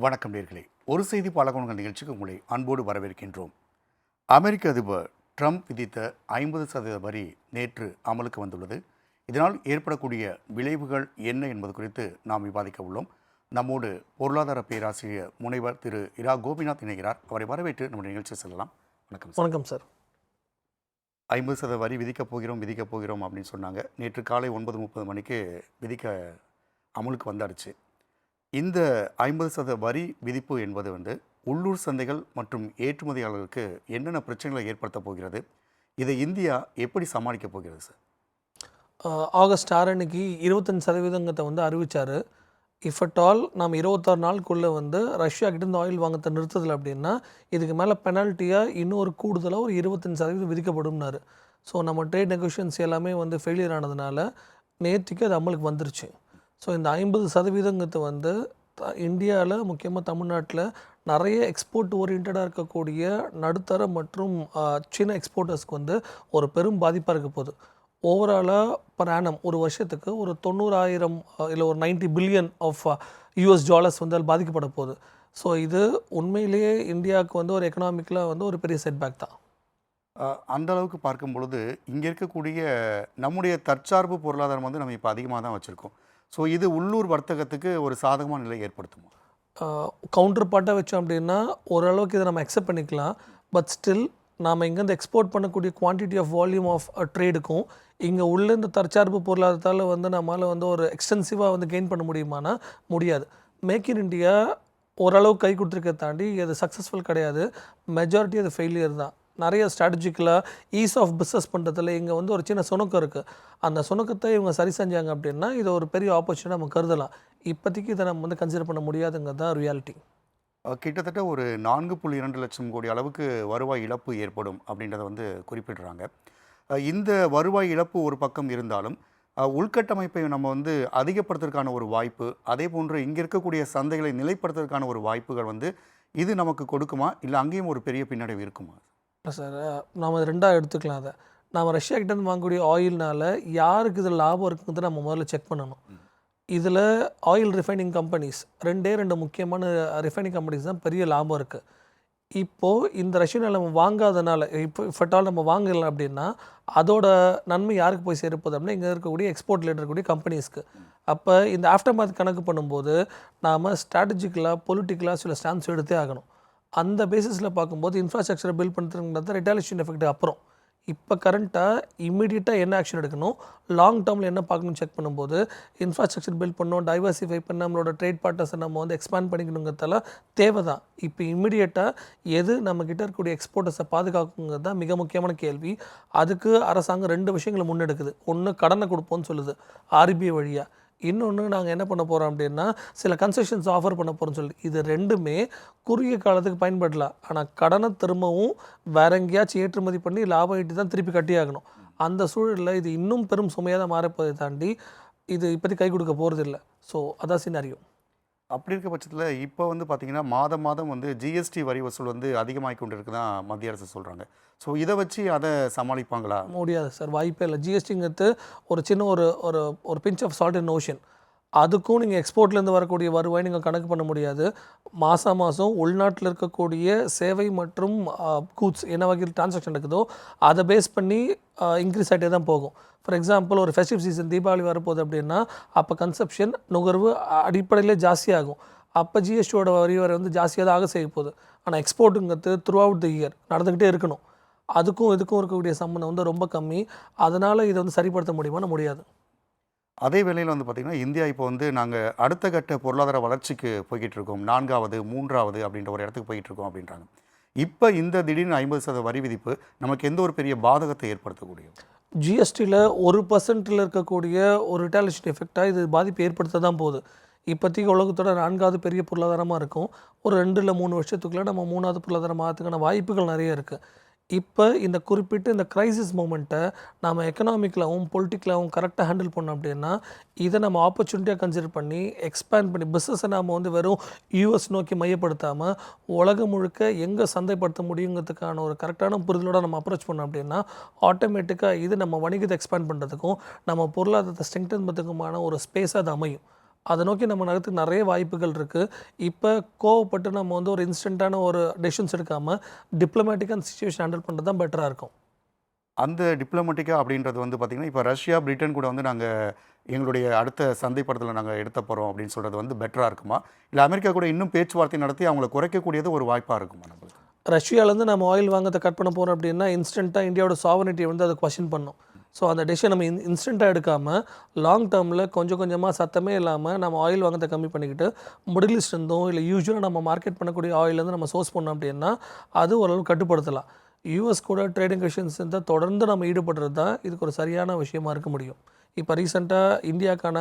வணக்கம் நேர்களே. ஒரு செய்தி பழக்கங்கள் நிகழ்ச்சிக்கு உங்களை அன்போடு வரவேற்கின்றோம். அமெரிக்க அதிபர் ட்ரம்ப் விதித்த ஐம்பது சதவீத வரி நேற்று அமலுக்கு வந்துள்ளது. இதனால் ஏற்படக்கூடிய விளைவுகள் என்ன என்பது குறித்து நாம் விவாதிக்க உள்ளோம். நம்மோடு பொருளாதார பேராசிரியர் முனைவர் திரு இரா கோபிநாத் இணைகிறார். அவரை வரவேற்று நம்முடைய நிகழ்ச்சி செல்லலாம். வணக்கம் வணக்கம் சார். ஐம்பது சதவீத வரி விதிக்கப் போகிறோம் விதிக்கப் போகிறோம் அப்படின்னு சொன்னாங்க. நேற்று காலை ஒன்பது முப்பது மணிக்கு விதிக்க அமலுக்கு வந்தாடுச்சு இந்த ஐம்பது சதவீத வரி விதிப்பு என்பது வந்து உள்ளூர் சந்தைகள் மற்றும் ஏற்றுமதியாளர்களுக்கு என்னென்ன பிரச்சனைகளை ஏற்படுத்த போகிறது? இதை இந்தியா எப்படி சமாளிக்க போகிறது சார்? ஆகஸ்ட் ஆறு அன்னைக்கு இருபத்தஞ்சு சதவீதங்கத்தை வந்து அறிவித்தார் இஃப் அட் ஆல் நம்ம இருபத்தாறு நாளுக்குள்ளே வந்து ரஷ்யா கிட்டேருந்து ஆயில் வாங்கத்தை நிறுத்ததில்லை அப்படின்னா இதுக்கு மேலே பெனால்ட்டியாக இன்னொரு கூடுதலாக ஒரு இருபத்தஞ்சு சதவீதம் விதிக்கப்படும்னாரு. ஸோ நம்ம ட்ரேட் நெகோஷியன்ஸ் எல்லாமே வந்து ஃபெயிலியர் ஆனதுனால நேற்றுக்கு அது அமலுக்கு வந்துருச்சு. ஸோ இந்த ஐம்பது சதவீதங்கிறது வந்து இந்தியாவில் முக்கியமாக தமிழ்நாட்டில் நிறைய எக்ஸ்போர்ட் ஓரியன்டாக இருக்கக்கூடிய நடுத்தர மற்றும் சின்ன எக்ஸ்போர்ட்டர்ஸ்க்கு வந்து ஒரு பெரும் பாதிப்பாக இருக்க போகுது. ஓவராலாக பர் ஆனம் ஒரு வருஷத்துக்கு ஒரு தொண்ணூறாயிரம் இல்லை ஒரு 90 பில்லியன் ஆஃப் யூஎஸ் டாலர்ஸ் வந்து அதில் பாதிக்கப்பட போகுது. ஸோ இது உண்மையிலேயே இந்தியாவுக்கு வந்து ஒரு எக்கனாமிக்கில் வந்து ஒரு பெரிய செட்பேக் தான். அந்த அளவுக்கு பார்க்கும் பொழுது இங்கே இருக்கக்கூடிய நம்முடைய தற்சார்பு பொருளாதாரம் வந்து நம்ம இப்போ அதிகமாக தான் வச்சுருக்கோம். ஸோ இது உள்ளூர் வர்த்தகத்துக்கு ஒரு சாதகமான நிலை ஏற்படுத்துமா? கவுண்டர் பார்ட்டாக வச்சோம் அப்படின்னா ஓரளவுக்கு இதை நம்ம அக்செப்ட் பண்ணிக்கலாம். பட் ஸ்டில் நாம் இங்கேருந்து எக்ஸ்போர்ட் பண்ணக்கூடிய குவான்டிட்டி ஆஃப் வால்யூம் ஆஃப் ட்ரேடுக்கும் இங்கே உள்ள இந்த தற்சார்பு பொருளாதாரத்தால் வந்து நம்மளால் வந்து ஒரு எக்ஸ்டென்சிவாக வந்து கெயின் பண்ண முடியுமானா முடியாது. மேக் இன் இண்டியா ஓரளவு கை கொடுத்துருக்க தாண்டி அது சக்ஸஸ்ஃபுல் கிடையாது. மெஜாரிட்டி அது ஃபெயிலியர் தான். நிறைய ஸ்ட்ராட்டஜிக்கலாக ஈஸ் ஆஃப் பிஸ்னஸ் பண்ணுறதுல இங்கே வந்து ஒரு சின்ன சுணக்கம் இருக்குது அந்த சுணக்கத்தை இவங்க சரி செஞ்சாங்க அப்படின்னா இது ஒரு பெரிய ஆப்பர்ச்சுனிட்டி நம்ம கருதலாம். இப்போதைக்கு இதை நம்ம வந்து கன்சிடர் பண்ண முடியாதுங்கிறது தான் ரியாலிட்டி கிட்டத்தட்ட ஒரு நான்கு புள்ளி இரண்டு லட்சம் கோடி அளவுக்கு வருவாய் இழப்பு ஏற்படும் அப்படின்றத வந்து குறிப்பிடுறாங்க. இந்த வருவாய் இழப்பு ஒரு பக்கம் இருந்தாலும் உள்கட்டமைப்பை நம்ம வந்து அதிகப்படுத்துறதுக்கான ஒரு வாய்ப்பு அதே போன்று இங்கே இருக்கக்கூடிய சந்தைகளை நிலைப்படுத்துறதுக்கான ஒரு வாய்ப்புகள் வந்து இது நமக்கு கொடுக்குமா? இல்லை அங்கேயும் ஒரு பெரிய பின்னடைவு இருக்குமா? இல்லை சார் நாம் ரெண்டாக எடுத்துக்கலாம் அதை. நாம் ரஷ்யா கிட்டேருந்து வாங்கக்கூடிய ஆயில்னால் யாருக்கு இதில் லாபம் இருக்குங்கிறத நம்ம முதல்ல செக் பண்ணணும். இதில் ஆயில் ரிஃபைனிங் கம்பெனிஸ் ரெண்டே ரெண்டு முக்கியமான ரிஃபைனிங் கம்பெனிஸ் தான் பெரிய லாபம் இருக்குது இப்போது இந்த ரஷ்யன் நம்ம வாங்காதனால இப்போ ஃபட்டால் நம்ம வாங்கலை அப்படின்னா அதோட நன்மை யாருக்கு போய் சேர்ப்பது அப்படின்னா இங்கே இருக்கக்கூடிய எக்ஸ்போர்ட்டில் இருக்கக்கூடிய கம்பெனிஸ்க்கு அப்போ இந்த ஆஃப்டர் மார்க் கணக்கு பண்ணும்போது நாம் ஸ்ட்ராட்டஜிக்கலாக பொலிட்டிக்கலாக சில ஸ்டாண்ட்ஸ் எடுத்தே ஆகணும். அந்த பேசிஸில் பார்க்கும்போது இன்ஃப்ராஸ்ட்ரக்சரை பில்ட் பண்ணுறதுங்கிறது ரிட்டாலிஷன் எஃபெக்ட் அப்புறம். இப்போ கரண்ட்டாக இம்மிடியட்டாக என்ன ஆக்ஷன் எடுக்கணும்? லாங் டேர்மில் என்ன பார்க்கணும் செக் பண்ணும்போது இன்ஃப்ராஸ்ட்ரக்சர் பில்ட் பண்ணோம் டைவர்சிஃபை பண்ண நம்மளோட ட்ரேட் பார்ட்னர்ஸை நம்ம வந்து எக்ஸ்பேண்ட் பண்ணிக்கணுங்கிறதெல்லாம் தேவை தான் இப்போ இம்மிடியட்டாக எது நம்மக்கிட்ட இருக்கக்கூடிய எக்ஸ்போர்ட்டர்ஸை பாதுகாக்குங்கிறது தான் மிக முக்கியமான கேள்வி. அதுக்கு அரசாங்கம் ரெண்டு விஷயங்களை முன்னெடுக்குது. ஒன்று கடனை கொடுப்போம்னு சொல்லுது. ஆர்பிஐ வழியாக இன்னொன்று நாங்கள் என்ன பண்ண போகிறோம் அப்படின்னா சில கன்செஷன்ஸ் ஆஃபர் பண்ண போகிறோம்னு சொல்லி இது ரெண்டுமே குறுகிய காலத்துக்கு பயன்படலாம் ஆனால் கடனை திரும்பவும் வேற எங்கேயாச்சும் ஏற்றுமதி பண்ணி லாபம் ஈட்டி தான் திருப்பி கட்டியாகணும் அந்த சூழலில் இது இன்னும் பெரும் சுமையாக தான் மாறப்போதை தாண்டி இது இப்போதைக்கு கை கொடுக்க போகிறது இல்லை ஸோ அதான் சினாரியோ அப்படி இருக்க பட்சத்தில் இப்போ வந்து பார்த்திங்கன்னா மாதம் மாதம் வந்து ஜிஎஸ்டி வரி வசூல் வந்து அதிகமாகி கொண்டு இருக்குதான் மத்திய அரசு சொல்கிறாங்க ஸோ இதை வச்சு அதை சமாளிப்பாங்களா? முடியாது சார். வாய்ப்பே இல்லை. ஜிஎஸ்டிங்கிறது ஒரு சின்ன ஒரு ஒரு ஒரு pinch of salt in ocean அதுக்கும் நீங்கள் எக்ஸ்போர்ட்லேருந்து வரக்கூடிய வருவாய் நீங்கள் கணக்கு பண்ண முடியாது. மாதம் மாதம் உள்நாட்டில் இருக்கக்கூடிய சேவை மற்றும் கூட்ஸ் என்ன வகையில் டிரான்சாக்ஷன் நடக்குதோ அதை பேஸ் பண்ணி இன்க்ரீஸ் ஆகிட்டே தான் போகும். ஃபார் எக்ஸாம்பிள் ஒரு ஃபெஸ்டிவ் சீசன் தீபாவளி வரப்போகுது அப்படின்னா அப்போ கன்சப்ஷன் நுகர்வு அடிப்படையிலே ஜாஸ்தியாகும். அப்போ ஜிஎஸ்டியோட வரி வரை வந்து ஜாஸ்தியாக தான் ஆக செய்ய போகுது. ஆனால் எக்ஸ்போர்ட்டுங்கிறது த்ரூ அவுட் த இயர் நடந்துக்கிட்டே இருக்கணும். அதுக்கும் இதுக்கும் இருக்கக்கூடிய சம்மந்தம் வந்து ரொம்ப கம்மி. அதனால் இதை வந்து சரிப்படுத்த முடியுமான்னு முடியாது. அதே வேளையில் வந்து பார்த்திங்கன்னா இந்தியா இப்போ வந்து நாங்கள் அடுத்த கட்ட பொருளாதார வளர்ச்சிக்கு போய்கிட்டு இருக்கோம் நான்காவது மூன்றாவது அப்படின்ற ஒரு இடத்துக்கு போய்கிட்டு இருக்கோம் அப்படின்றாங்க. இப்போ இந்த திடீர்னு ஐம்பது சதவீத வரி விதிப்பு நமக்கு எந்த ஒரு பெரிய பாதகத்தை ஏற்படுத்தக்கூடியது? ஜிஎஸ்டியில் ஒரு பர்சன்ட்டில் இருக்கக்கூடிய ஒரு ரிட்டாலிஷன் எஃபெக்டாக இது பாதிப்பு ஏற்படுத்த தான் போகுது. இப்போதைக்கு உலகத்தோட நான்காவது பெரிய பொருளாதாரமாக இருக்கும். ஒரு ரெண்டு இல்லை மூணு வருஷத்துக்குள்ளே நம்ம மூணாவது பொருளாதாரம் ஆகிறதுக்கான வாய்ப்புகள் நிறைய இருக்குது இப்போ இந்த குறிப்பிட்டு இந்த க்ரைசிஸ் மூமெண்ட்டை நம்ம எக்கனாமிக்கலாகவும் பொலிட்டிக்கலாகவும் கரெக்டாக ஹேண்டில் பண்ணோம் அப்படின்னா இதை நம்ம ஆப்பர்ச்சுனிட்டியாக கன்சிடர் பண்ணி எக்ஸ்பேண்ட் பண்ணி பிஸ்னஸை நாம் வந்து வெறும் யூஎஸ் நோக்கி மையப்படுத்தாமல் உலகம் முழுக்க எங்கே சந்தைப்படுத்த முடியுங்கிறதுக்கான ஒரு கரெக்டான புரிதலோடு நம்ம அப்ரோச் பண்ணோம் அப்படின்னா ஆட்டோமேட்டிக்காக இது நம்ம வணிகத்தை எக்ஸ்பேண்ட் பண்ணுறதுக்கும் நம்ம பொருளாதாரத்தை ஸ்ட்ரெங்தன் பண்ணுறதுக்குமான ஒரு ஸ்பேஸாக அது அமையும். அதை நோக்கி நம்ம நகரத்துக்கு நிறைய வாய்ப்புகள் இருக்குது இப்போ கோவப்பட்டு நம்ம வந்து ஒரு இன்ஸ்டண்ட்டான ஒரு டெசிஷன்ஸ் எடுக்காமல் டிப்ளமேட்டிக்காக அந்த சுச்சுவேஷன் ஹேண்டில் பண்ணுறது தான் பெட்டராக இருக்கும். அந்த டிப்ளமேட்டிக்கா அப்படின்றது வந்து பார்த்திங்கன்னா இப்போ ரஷ்யா பிரிட்டன் கூட வந்து நாங்கள் எங்களுடைய அடுத்த சந்தைப்படத்தில் நாங்கள் எடுத்த போகிறோம் அப்படின்னு சொல்கிறது வந்து பெட்டராக இருக்குமா? இல்லை அமெரிக்கா கூட இன்னும் பேச்சுவார்த்தை நடத்தி அவங்கள குறைக்கக்கூடியது ஒரு வாய்ப்பாக இருக்குமா நம்மளுக்கு? ரஷ்யாலேருந்து நம்ம ஆயில் வாங்கத்தை கட் பண்ண போகிறோம் அப்படின்னா இன்ஸ்டண்ட்டாக இந்தியாவோட சாவனிட்டியை வந்து அதை கொஸ்டின் பண்ணும். ஸோ அந்த டெசிஷன் நம்ம இன் இன்ஸ்டண்ட்டாக எடுக்காமல் லாங் டேர்மில் கொஞ்சம் கொஞ்சமாக சத்தமே இல்லாமல் நம்ம ஆயில் வாங்கத்தை கம்மி பண்ணிக்கிட்டு மிடில் ஈஸ்ட் இருந்தோம் இல்லை யூஸ்வலாக நம்ம மார்க்கெட் பண்ணக்கூடிய ஆயிலேருந்து நம்ம சோர்ஸ் பண்ணோம் அப்படின்னா அது ஓரளவு கட்டுப்படுத்தலாம். யூஎஸ் கூட ட்ரேடிங் கொஷின்ஸ் இருந்தால் தொடர்ந்து நம்ம ஈடுபடுறது தான் இதுக்கு ஒரு சரியான விஷயமா இருக்க முடியும். இப்போ ரீசெண்டாக இந்தியாக்கான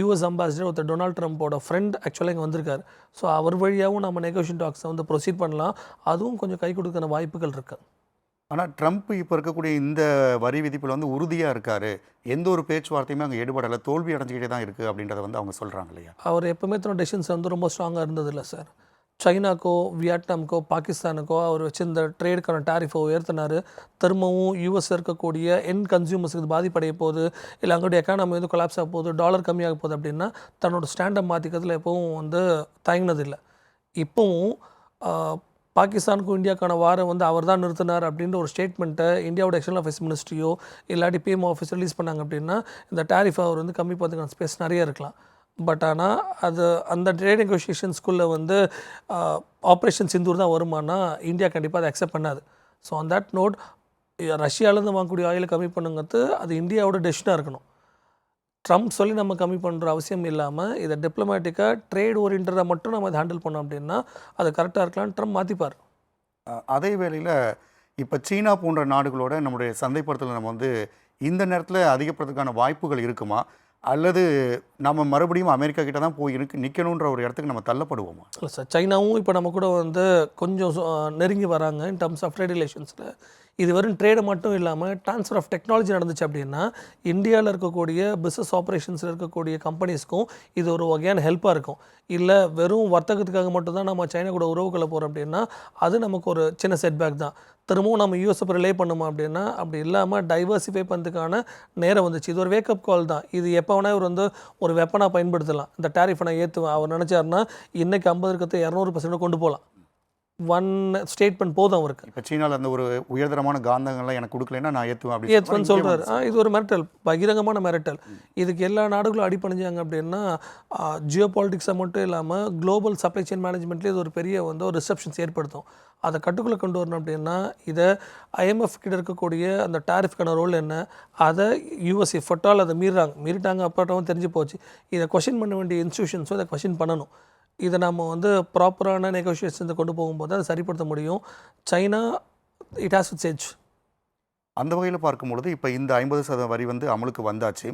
யூஎஸ் அம்பாசிடர் ஒருத்தர் டொனால்ட் ட்ரம்ப்போட ஃப்ரெண்ட் ஆக்சுவலாக இங்கே வந்திருக்காரு. ஸோ அவர் வழியாகவும் நம்ம நெகோஷியன் டாக்ஸை வந்து ப்ரொசீட் பண்ணலாம். அதுவும் கொஞ்சம் கை கொடுக்கிற வாய்ப்புகள் இருக்குது ஆனால் ட்ரம்ப் இப்போ இருக்கக்கூடிய இந்த வரி விதிப்பில் வந்து உறுதியாக இருக்கார். எந்த ஒரு பேச்சுவார்த்தையுமே அங்கே ஈடுபடலை. தோல்வி அடைஞ்சிக்கிட்டே தான் இருக்குது அப்படின்றத வந்து அவங்க சொல்கிறாங்க இல்லையா? அவர் எப்போவுமே தன்னோட டெசிஷன்ஸ் வந்து ரொம்ப ஸ்ட்ராங்காக இருந்ததில்ல சார் சைனாக்கோ வியட்நாம்க்கோ பாகிஸ்தானுக்கோ அவர் வச்சிருந்த ட்ரேடுக்கான டேரிஃபை உயர்த்தினார். திரும்பவும் யூஎஸ் இருக்கக்கூடிய என் கன்சியூமர்ஸுக்கு இது பாதிப்படைய போகுது. இல்லை அங்களுடைய எக்கானமி வந்து கொலாப்ஸ் ஆக போகுது. டாலர் கம்மியாக போகுது அப்படின்னா தன்னோட ஸ்டாண்டை மாற்றிக்கிறதுல எப்பவும் வந்து தயங்கினதில்லை. இப்போவும் பாகிஸ்தானுக்கும் இந்தியாக்கான வாரம் வந்து அவர் தான் நிறுத்தினார் அப்படின்ற ஒரு ஸ்டேட்மெண்ட்டை இந்தியாவோட எக்ஸ்டர்னல் அஃபேர்ஸ் மினிஸ்ட்ரியோ இல்லாட்டி பிஎம் ஆஃபீஸ் ரிலீஸ் பண்ணாங்க அப்படின்னா இந்த டேரிஃப் அவர் வந்து கம்மி பார்த்துக்கான ஸ்பேஸ் நிறைய இருக்கலாம். பட் ஆனால் அது அந்த ட்ரேட் நெகோஷியேஷன்ஸ்குள்ளே வந்து ஆப்ரேஷன் சிந்தூர் தான் வருமானா இந்தியா கண்டிப்பாக அதை அக்செப்ட் பண்ணாது. ஸோ ஆன் தட் நோட் ரஷ்யாவிலேருந்து வாங்கக்கூடிய ஆயிலை கம்மி பண்ணுங்கிறது அது இந்தியாவோட டெசிஷனாக இருக்கணும். ட்ரம்ப் சொல்லி நம்ம கம்மி பண்ணுற அவசியம் இல்லாமல் இதை டிப்ளமேட்டிக்காக ட்ரேட் ஓரியன்டாக மட்டும் நம்ம அதை ஹேண்டில் பண்ணோம் அப்படின்னா அது கரெக்டாக இருக்கலாம்னு ட்ரம்ப் மாற்றிப்பார் அதே வேளையில் இப்போ சீனா போன்ற நாடுகளோட நம்முடைய சந்தைப்படுத்தலை நம்ம வந்து இந்த நேரத்தில் அதிகப்படுறதுக்கான வாய்ப்புகள் இருக்குமா? அல்லது நம்ம மறுபடியும் அமெரிக்கா கிட்ட தான் போய் இருக்கு நிற்கணுன்ற ஒரு இடத்துக்கு நம்ம தள்ளப்படுவோமா? இல்லை சார் சைனாவும் இப்போ நம்ம கூட வந்து கொஞ்சம் நெருங்கி வராங்க இன் டர்ம்ஸ் ஆஃப் ட்ரேட் ரிலேஷன்ஸில் இது வரும் ட்ரேடு மட்டும் இல்லாமல் ட்ரான்ஸ்ஃபர் ஆஃப் டெக்னாலஜி நடந்துச்சு அப்படின்னா இந்தியாவில் இருக்கக்கூடிய பிஸ்னஸ் ஆப்ரேஷன்ஸில் இருக்கக்கூடிய கம்பெனிஸ்க்கும் இது ஒரு வகையான ஹெல்ப்பாக இருக்கும். இல்லை வெறும் வர்த்தகத்துக்காக மட்டும்தான் நம்ம சைனா கூட உறவுகளை போகிறோம் அப்படின்னா அது நமக்கு ஒரு சின்ன செட்பேக் தான். திரும்பவும் நம்ம யூஎஸ் ரிலே பண்ணுமா அப்படின்னா அப்படி இல்லாமல் டைவர்சிஃபை பண்ணுறதுக்கான நேரம் வந்துச்சு. இது ஒரு வேக்கப் கால் தான். இது எப்போ வேணால் இவர் வந்து ஒரு வெப்பனாக பயன்படுத்தலாம். இந்த டேரிஃபை நான் ஏற்றுவேன் அவர் நினச்சாருன்னா இன்றைக்கி ஐம்பது இருக்கிறது இரநூறு பர்சன்ட் கொண்டு போகலாம். ஒன் ஸ்டேட்மெண்ட் போதும் அவருக்கு. இப்போ சீனாவில் அந்த ஒரு உயர்தரமான காந்தங்கள்லாம் எனக்கு கொடுக்கலன்னா நான் ஏற்றுவேன் ஏத்துவன்னு சொல்றாரு. ஆ இது ஒரு மிரட்டல் பகிரங்கமான மிரட்டல். இதுக்கு எல்லா நாடுகளும் அடிபணிஞ்சாங்க அப்படின்னா ஜியோ பாலிட்டிக்ஸை மட்டும் இல்லாமல் குளோபல் சப்ளை செயின் மேனேஜ்மெண்ட்லேயே இது ஒரு பெரிய வந்து ஒரு ரிசப்ஷன்ஸ் ஏற்படுத்தும். அதை கட்டுக்குள்ளே கொண்டு வரணும் அப்படின்னா இதை ஐஎம்எஃப் கிட்ட இருக்கக்கூடிய அந்த டாரிஃப்கான ரோல் என்ன? அதை யூஎஸ்ஏ ஃபட்டால் அதை மீறாங்க மீறிட்டாங்க அப்பாட்டும் தெரிஞ்சு போச்சு. இதை கொஷின் பண்ண வேண்டிய இன்ஸ்டியூஷன்ஸும் இதை கொஷின் பண்ணணும். இதை நம்ம வந்து ப்ராப்பரான நெகோஷியேஷன் கொண்டு போகும்போது அதை சரிப்படுத்த முடியும். சைனா இட் ஹாஸ் இட்ஸ் அந்த வகையில் பார்க்கும்பொழுது இப்போ இந்த ஐம்பது சதவீத வரி வந்து அமலுக்கு வந்தாச்சு.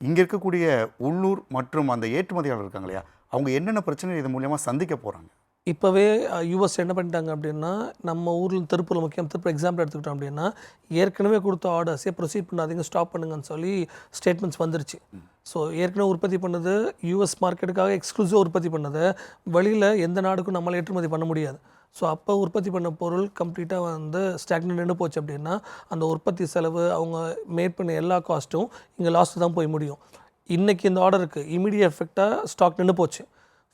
இங்கே இருக்கக்கூடிய உள்ளூர் மற்றும் அந்த ஏற்றுமதியாளர் இருக்காங்க இல்லையா அவங்க என்னென்ன பிரச்சனை இது மூலியமாக சந்திக்க போகிறாங்க இப்போவே யூஎஸ் என்ன பண்ணிட்டாங்க அப்படின்னா நம்ம ஊரில் திருப்பூரில் முக்கியம் திருப்பூர் எக்ஸாம்பிள் எடுத்துக்கிட்டோம் அப்படின்னா ஏற்கனவே கொடுத்த ஆர்டர்ஸே ப்ரொசீட் பண்ணாதீங்க ஸ்டாப் பண்ணுங்கன்னு சொல்லி ஸ்டேட்மெண்ட்ஸ் வந்துருச்சு. ஸோ ஏற்கனவே உற்பத்தி பண்ணது யூஎஸ் மார்க்கெட்டுக்காக எக்ஸ்க்ளூசிவாக உற்பத்தி பண்ணதை. வெளியில் எந்த நாடுக்கும் நம்மளால் ஏற்றுமதி பண்ண முடியாது. ஸோ அப்போ உற்பத்தி பண்ண பொருள் கம்ப்ளீட்டாக வந்து ஸ்டாக்னட் நின்று போச்சு அப்படின்னா அந்த உற்பத்தி செலவு அவங்க மேட் பண்ண எல்லா காஸ்ட்டும் இங்கே லாஸ்ட்டு தான் போய் முடியும். இன்றைக்கி இந்த ஆர்டருக்கு இமீடியட் எஃபெக்டாக ஸ்டாக் நின்று போச்சு.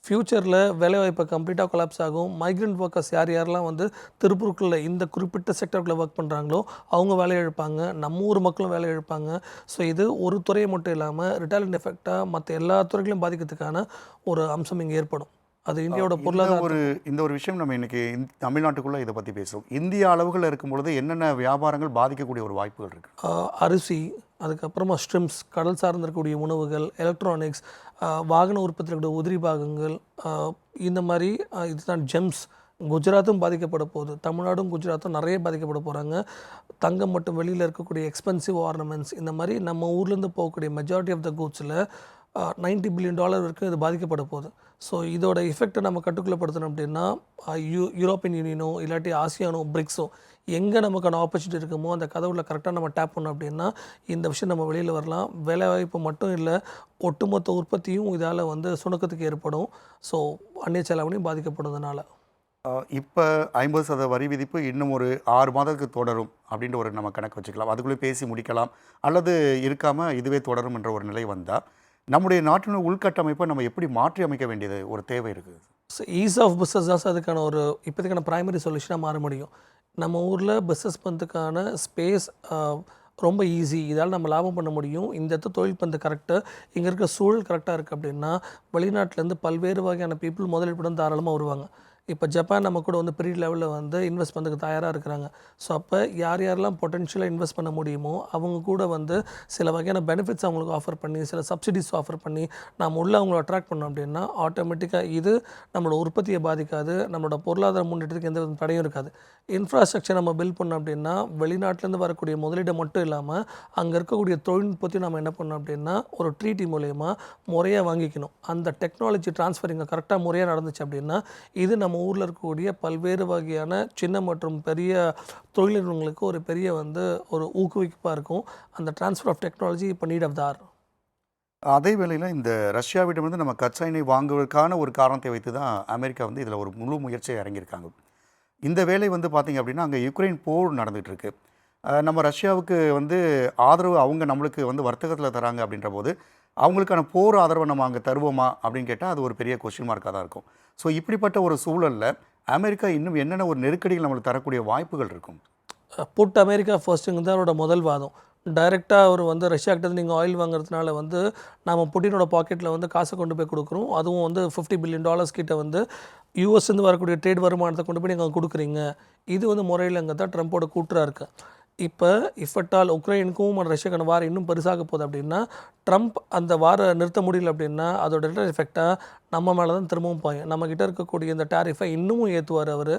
ஃப்யூச்சரில் வேலைவாய்ப்பை கம்ப்ளீட்டாக கொலாப்ஸ் ஆகும். மைக்ரண்ட் ஒர்க்கர்ஸ் யார் யாரெல்லாம் வந்து திருப்பூருக்குள்ள இந்த குறிப்பிட்ட செக்டருக்குள்ளே ஒர்க் பண்ணுறாங்களோ அவங்க வேலை இழப்பாங்க. நம்ம ஊர் மக்களும் வேலை இழப்பாங்க. ஸோ இது ஒரு துறையை மட்டும் இல்லாமல் ரிட்டாலியன் எஃபெக்டாக மற்ற எல்லா துறைகளையும் பாதிக்கிறதுக்கான ஒரு அம்சம் இங்கே ஏற்படும். அது இந்தியாவோட இந்த பொருளாதார ஒரு இந்த ஒரு விஷயம் நம்ம இன்னைக்கு இந்த- தமிழ்நாட்டுக்குள்ள இதை பற்றி பேசுவோம். இந்திய அளவுகள் இருக்கும் பொழுது என்னென்ன வியாபாரங்கள் பாதிக்கக்கூடிய ஒரு வாய்ப்புகள் இருக்கு? ஆஹ் அரிசி அதுக்கப்புறமா ஸ்ட்ரிம்ஸ் கடல் சார்ந்து இருக்கக்கூடிய உணவுகள் எலக்ட்ரானிக்ஸ் வாகன உற்பத்தியில் இருக்கக்கூடிய உதிரி பாகங்கள் இந்த மாதிரி இதுதான் ஜெம்ஸ் குஜராத்தும் பாதிக்கப்பட போகுது. தமிழ்நாடும் குஜராத்தும் நிறைய பாதிக்கப்பட போகிறாங்க தங்கம் மட்டும் வெளியில் இருக்கக்கூடிய எக்ஸ்பென்சிவ் ஆர்னமெண்ட்ஸ் இந்த மாதிரி நம்ம ஊர்லேருந்து போகக்கூடிய மெஜாரிட்டி ஆஃப் த கூட்ஸில் நைன்ட்டி பில்லியன் டாலர் வரைக்கும் இது பாதிக்கப்பட போகுது. ஸோ இதோட எஃபெக்ட்டை நம்ம கட்டுக்குள்ளப்படுத்தணும் அப்படின்னா யூ யூரோப்பியன் யூனியனோ இல்லாட்டி ஆசியானோ பிரிக்ஸோ எங்கே நமக்கான ஆப்பர்ச்சுனிட்டி இருக்குமோ அந்த கதவுல கரெக்டாக நம்ம டேப் பண்ணோம் அப்படின்னா இந்த விஷயம் நம்ம வெளியில் வரலாம். வேலைவாய்ப்பு மட்டும் இல்லை ஒட்டுமொத்த உற்பத்தியும் இதால் வந்து சுணக்கத்துக்கு ஏற்படும். ஸோ அந்நிய செலவனையும் பாதிக்கப்படுறதுனால இப்போ ஐம்பது சதவீத வரி விதிப்பு இன்னும் ஒரு ஆறு மாதத்துக்கு தொடரும் அப்படின்ற ஒரு நம்ம கணக்கு வச்சுக்கலாம். அதுக்குள்ளே பேசி முடிக்கலாம். அல்லது இருக்காமல் இதுவே தொடரும் என்ற ஒரு நிலை வந்தால் நம்முடைய நாட்டினுடைய உள்கட்டமைப்பை நம்ம எப்படி மாற்றி அமைக்க வேண்டியது ஒரு தேவை இருக்குது? ஸோ ஈஸ் ஆஃப் பிஸ்னஸ் தான் அதுக்கான ஒரு இப்போதைக்கான ப்ரைமரி சொல்யூஷனாக மாற முடியும். நம்ம ஊரில் பிஸ்னஸ் பண்ணுறதுக்கான ஸ்பேஸ் ரொம்ப ஈஸி இதால் நம்ம லாபம் பண்ண முடியும். இந்த இடத்த தொழில் பந்து கரெக்டாக இங்கே இருக்க சூழல் கரெக்டாக இருக்குது அப்படின்னா வெளிநாட்டிலேருந்து பல்வேறு வகையான பீப்புள் முதலீடு தாராளமாக வருவாங்க. இப்போ ஜப்பான் நம்ம கூட வந்து பெரிய லெவலில் வந்து இன்வெஸ்ட் பண்ணுறதுக்கு தயாராக இருக்கிறாங்க. ஸோ அப்போ யார் யாரெல்லாம் பொட்டென்ஷியலாக இன்வெஸ்ட் பண்ண முடியுமோ அவங்க கூட வந்து சில வகையான பெனிஃபிட்ஸ் அவங்களுக்கு ஆஃபர் பண்ணி சில சப்சிடிஸ் ஆஃபர் பண்ணி நம்ம உள்ளே அவங்கள அட்ராக்ட் பண்ணோம் அப்படின்னா ஆட்டோமேட்டிக்காக இது நம்மளோட உற்பத்தியை பாதிக்காது நம்மளோட பொருளாதார முன்னேற்றத்துக்கு எந்த வித தடையும் இருக்காது. இன்ஃப்ராஸ்ட்ரக்சர் நம்ம பில்ட் பண்ணோம் அப்படின்னா வெளிநாட்டிலேருந்து வரக்கூடிய முதலீடு மட்டும் இல்லாமல் அங்கே இருக்கக்கூடிய தொழில்நுட்பத்தையும் நம்ம என்ன பண்ணோம் அப்படின்னா ஒரு ட்ரீட்டி மூலயமா முறையாக வாங்கிக்கணும். அந்த டெக்னாலஜி ட்ரான்ஸ்ஃபர் இங்கே கரெக்டாக முறையாக நடந்துச்சு அப்படின்னா இது நம்ம ஊரில் இருக்கக்கூடிய பல்வேறு வகையான சின்ன மற்றும் பெரிய தொழில் நிறுவனங்களுக்கு ஒரு பெரிய வந்து ஒரு ஊக்குவிப்பாக இருக்கும். அந்த ட்ரான்ஸ்ஃபர் ஆஃப் டெக்னாலஜி இப்போ நீட் ஆஃப் தார் அதே வேளையில் இந்த ரஷ்யாவிடமிருந்து நம்ம கச்சா எண்ணெய் வாங்குவதற்கான ஒரு காரணத்தை வைத்து தான் அமெரிக்கா வந்து இதில் ஒரு முழு முயற்சியை இறங்கியிருக்காங்க. இந்த வேலை வந்து பார்த்திங்க அப்படின்னா அங்கே யுக்ரைன் போர் நடந்துகிட்ருக்கு நம்ம ரஷ்யாவுக்கு வந்து ஆதரவு அவங்க நம்மளுக்கு வந்து வர்த்தகத்தில் தராங்க அப்படின்ற போது அவங்களுக்கான போர் ஆதரவை நம்ம அங்கே தருவோமா அப்படின்னு கேட்டால் அது ஒரு பெரிய கொஸ்டின் மார்க்காக தான் இருக்கும். ஸோ இப்படிப்பட்ட ஒரு சூழலில் அமெரிக்கா இன்னும் என்னென்ன ஒரு நெருக்கடிகள் நம்மளுக்கு தரக்கூடிய வாய்ப்புகள் இருக்கும்? புட் அமெரிக்கா ஃபர்ஸ்ட்டுங்க தான் அவரோட முதல் வாதம். டைரெக்டாக அவர் வந்து ரஷ்யாக்கிட்ட நீங்கள் ஆயில் வாங்குறதுனால வந்து நம்ம புட்டினோட பாக்கெட்டில் வந்து காசை கொண்டு போய் கொடுக்குறோம். அதுவும் வந்து ஃபிஃப்டி பில்லியன் டாலர்ஸ் கிட்ட வந்து யூஎஸ்லேருந்து வரக்கூடிய ட்ரேட் வருமானத்தை கொண்டு போய் நீங்கள் கொடுக்குறீங்க. இது வந்து முறையில் அங்கே தான் ட்ரம்ப்போட கூற்றா இருக்குது இப்போ இஃபட்டால் உக்ரைனுக்கும் ரஷ்யாக்கான வாரம் இன்னும் பெருசாக போகுது அப்படின்னா ட்ரம்ப் அந்த வார நிறுத்த முடியல அப்படின்னா அதோட ரிட்டர் எஃபெக்டாக நம்ம மேலே தான் திரும்பவும் பாயும். நம்மக்கிட்ட இருக்கக்கூடிய இந்த டேரிஃபை இன்னமும் ஏற்றுவார் அவர்.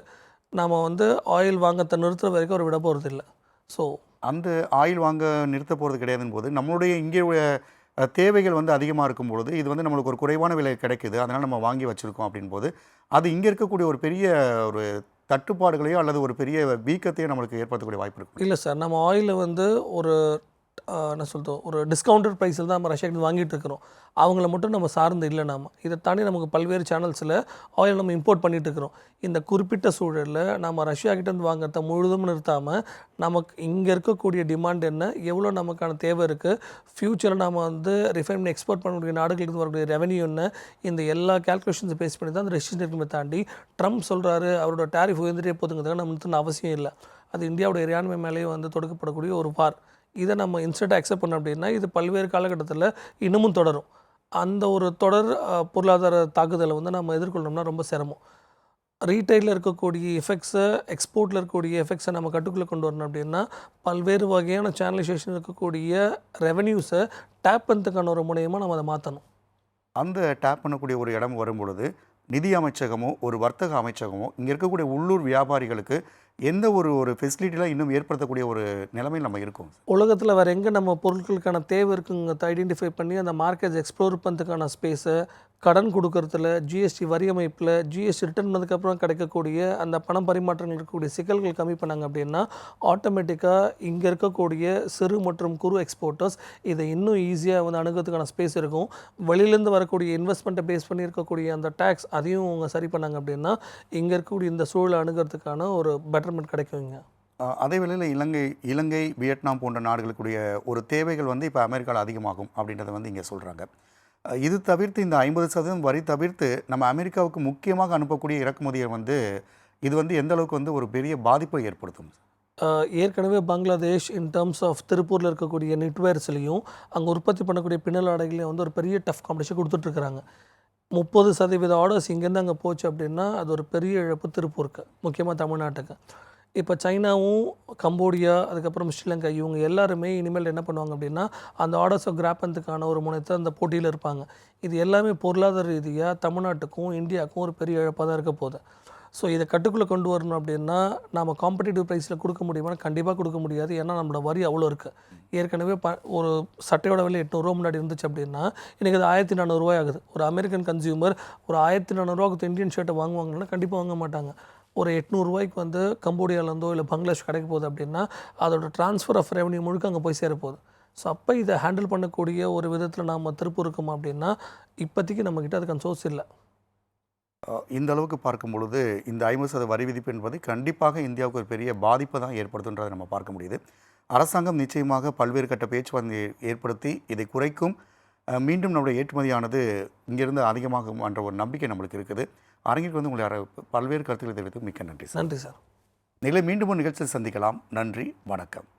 நம்ம வந்து ஆயில் வாங்கத்தை நிறுத்துற வரைக்கும் அவர் விட போகிறது இல்லை. ஸோ அந்த ஆயில் வாங்க நிறுத்த போகிறது கிடையாதுன்னு போது நம்மளுடைய இங்கே உள்ள, தேவைகள் வந்து அதிகமாக இருக்கும் பொழுது இது வந்து நம்மளுக்கு ஒரு குறைவான விலை கிடைக்குது. அதனால் நம்ம வாங்கி வச்சுருக்கோம் அப்படின் போது அது இங்கே இருக்கக்கூடிய ஒரு பெரிய ஒரு தட்டுப்பாடுகளையோ அல்லது ஒரு பெரிய வீக்கத்தையோ நம்மளுக்கு ஏற்படுத்தக்கூடிய வாய்ப்பு இருக்கும் இல்லை சார் நம்ம ஆயிலில் வந்து ஒரு என்ன சொல்கிறோம் ஒரு டிஸ்கவுண்டட் ப்ரைஸில் தான் நம்ம ரஷ்யாக்கிட்ட வாங்கிட்டு இருக்கிறோம். அவங்கள மட்டும் நம்ம சார்ந்து இல்லை நாம். இதை தாண்டி நமக்கு பல்வேறு சேனல்ஸில் ஆயில் நம்ம இம்போர்ட் பண்ணிகிட்டு இருக்கிறோம். இந்த குறிப்பிட்ட சூழலில் நம்ம ரஷ்யா கிட்டேருந்து வாங்குறத முழுதும் நிறுத்தாமல் நமக்கு இங்கே இருக்கக்கூடிய டிமாண்ட் என்ன எவ்வளோ நமக்கான தேவை இருக்குது ஃப்யூச்சரில் நம்ம வந்து ரிஃபைன் எக்ஸ்போர்ட் பண்ணக்கூடிய நாடுகளுக்கு வரக்கூடிய ரெவன்யூ என்ன இந்த எல்லா கேல்குலேஷன்ஸை பேஸ் பண்ணி தான் அந்த ரெசிஷன் இருக்குமே தாண்டி ட்ரம்ப் சொல்கிறாரு அவரோட டேரிஃப் உயர்ந்துட்டே போதுங்கிறதுக்காக நம்ம நிறுத்தின அவசியம் இல்லை. அது இந்தியாவோட இறையாண்மை மேலேயே வந்து தொடுக்கப்படக்கூடிய ஒரு பார். இதை நம்ம இன்ஸ்டன்ட்டாக அக்செப்ட் பண்ணோம் அப்படின்னா இது பல்வேறு காலகட்டத்தில் இன்னமும் தொடரும். அந்த ஒரு தொடர் பொருளாதார தாக்குதலை வந்து நம்ம எதிர்கொள்ளணும்னா ரொம்ப சிரமம். ரீட்டைலில் இருக்கக்கூடிய எஃபெக்ட்ஸை எக்ஸ்போர்ட்டில் இருக்கக்கூடிய எஃபெக்ட்ஸை நம்ம கட்டுக்குள்ளே கொண்டு வரணும் அப்படின்னா பல்வேறு வகையான சேனலைசேஷன் இருக்கக்கூடிய ரெவென்யூஸை டேப் பண்ணுறதுக்கான ஒரு முனையமாக நம்ம அதை மாற்றணும் அந்த டேப் பண்ணக்கூடிய ஒரு இடம் வரும் பொழுது நிதி அமைச்சகமோ ஒரு வர்த்தக அமைச்சகமோ இங்கே இருக்கக்கூடிய உள்ளூர் வியாபாரிகளுக்கு எந்த ஒரு ஒரு ஃபெசிலிட்டிலாம் இன்னும் ஏற்படுத்தக்கூடிய ஒரு நிலைமையில் நம்ம இருக்கோம். உலகத்தில் வேறு எங்கே நம்ம பொருட்களுக்கான தேவை இருக்குங்கிறத ஐடென்டிஃபை பண்ணி அந்த மார்க்கெட் எக்ஸ்ப்ளோர் பண்ணுறதுக்கான ஸ்பேஸை கடன் கொடுக்கறதுல ஜிஎஸ்டி வரி அமைப்பில் ஜிஎஸ்டி ரிட்டர்ன் பண்ணதுக்கப்புறம் கிடைக்கக்கூடிய அந்த பணம் பரிமாற்றங்கள் இருக்கக்கூடிய சிக்கல்கள் கம்மி பண்ணாங்க அப்படின்னா ஆட்டோமேட்டிக்காக இங்கே இருக்கக்கூடிய சிறு மற்றும் குறு எக்ஸ்போர்ட்டர்ஸ் இதை இன்னும் ஈஸியாக வந்து அணுகிறதுக்கான ஸ்பேஸ் இருக்கும். வெளியிலேருந்து வரக்கூடிய இன்வெஸ்ட்மெண்ட்டை பேஸ் பண்ணி இருக்கக்கூடிய அந்த டேக்ஸ் அதையும் அவங்க சரி பண்ணாங்க அப்படின்னா இங்கே இருக்கக்கூடிய இந்த சூழலை அணுகிறதுக்கான ஒரு பெட்டர்மெண்ட் கிடைக்குங்க அதே வேளையில் இலங்கை இலங்கை வியட்நாம் போன்ற நாடுகளுக்குடைய ஒரு தேவைகள் வந்து இப்போ அமெரிக்காவில் அதிகமாகும் அப்படின்றத வந்து இங்கே சொல்கிறாங்க இது தவிர்த்து இந்த ஐம்பது சதவீதம் வரி தவிர்த்து நம்ம அமெரிக்காவுக்கு முக்கியமாக அனுப்பக்கூடிய இறக்குமதியை வந்து இது வந்து எந்த அளவுக்கு வந்து ஒரு பெரிய பாதிப்பை ஏற்படுத்தும்? ஏற்கனவே பங்களாதேஷ் இன் டேர்ம்ஸ் ஆஃப் திருப்பூரில் இருக்கக்கூடிய நெட்வேர்ஸ்லையும் அங்கே உற்பத்தி பண்ணக்கூடிய பின்னல் ஆடைகளையும் வந்து ஒரு பெரிய டஃப் காம்படிஷன் கொடுத்துட்ருக்குறாங்க. முப்பது சதவீத ஆர்டர்ஸ் இங்கேருந்து அங்கே போச்சு அப்படின்னா அது ஒரு பெரிய இழப்பு திருப்பூருக்கு முக்கியமாக தமிழ்நாட்டுக்கு. இப்போ சைனாவும் கம்போடியா அதுக்கப்புறம் ஸ்ரீலங்கா இவங்க எல்லாருமே இனிமேல் என்ன பண்ணுவாங்க அப்படின்னா அந்த ஆர்டர்ஸ் ஆஃப் கிராப்பந்துக்கான ஒரு முனையத்தை அந்த போட்டியில் இருப்பாங்க. இது எல்லாமே பொருளாதார ரீதியாக தமிழ்நாட்டுக்கும் இந்தியாவுக்கும் ஒரு பெரிய இழப்பாக தான் இருக்க போகுது. ஸோ இதை கட்டுக்குள்ளே கொண்டு வரணும் அப்படின்னா நம்ம காம்படிட்டிவ் ப்ரைஸில் கொடுக்க முடியுமானா கண்டிப்பாக கொடுக்க முடியாது. ஏன்னா நம்மளோட வரி அவ்வளோ இருக்குது ஏற்கனவே ப ஒரு சட்டையோட விலை எட்நூறுரூவா முன்னாடி இருந்துச்சு அப்படின்னா இன்றைக்கி அது ஆயிரத்தி நானூறுரூவாய் ஆகுது. ஒரு அமெரிக்கன் கன்சியூமர் ஒரு ஆயிரத்தி நானூறுரூவாக்கு இந்தியன் ஷர்ட்டை வாங்குவாங்கன்னா கண்டிப்பாக வாங்க மாட்டாங்க. ஒரு எட்நூறுரூவாய்க்கு வந்து கம்போடியாவிலேருந்தோ இல்லை பங்களாதேஷ் கிடைக்க போகுது அப்படின்னா அதோட ட்ரான்ஸ்ஃபர் ஆஃப் ரெவன்யூ முழுக்க அங்கே போய் சேரப்போகுது போகுது. ஸோ அப்போ இதை ஹேண்டில் பண்ணக்கூடிய ஒரு விதத்தில் நாம் திருப்பு இருக்கோம் அப்படின்னா இப்போதைக்கு நம்மக்கிட்ட அதுக்கான சோர்ஸ் இல்லை. இந்த அளவுக்கு பார்க்கும் பொழுது இந்த ஐம்பது சதவீத வரி விதிப்பு என்பது கண்டிப்பாக இந்தியாவுக்கு ஒரு பெரிய பாதிப்பை தான் ஏற்படுத்துன்றதை நம்ம பார்க்க முடியுது. அரசாங்கம் நிச்சயமாக பல்வேறு கட்ட பேச்சுவார்த்தை ஏற்படுத்தி இதை குறைக்கும். மீண்டும் நம்முடைய ஏற்றுமதியானது இங்கிருந்து அதிகமாகும் என்ற ஒரு நம்பிக்கை நம்மளுக்கு இருக்குது. அரங்கிற்கு வந்து உங்களை பல்வேறு கருத்துக்களை தெரிவித்து மிக்க நன்றி சார். நன்றி சார். நிலை மீண்டும் ஒரு நிகழ்ச்சியில் சந்திக்கலாம். நன்றி வணக்கம்.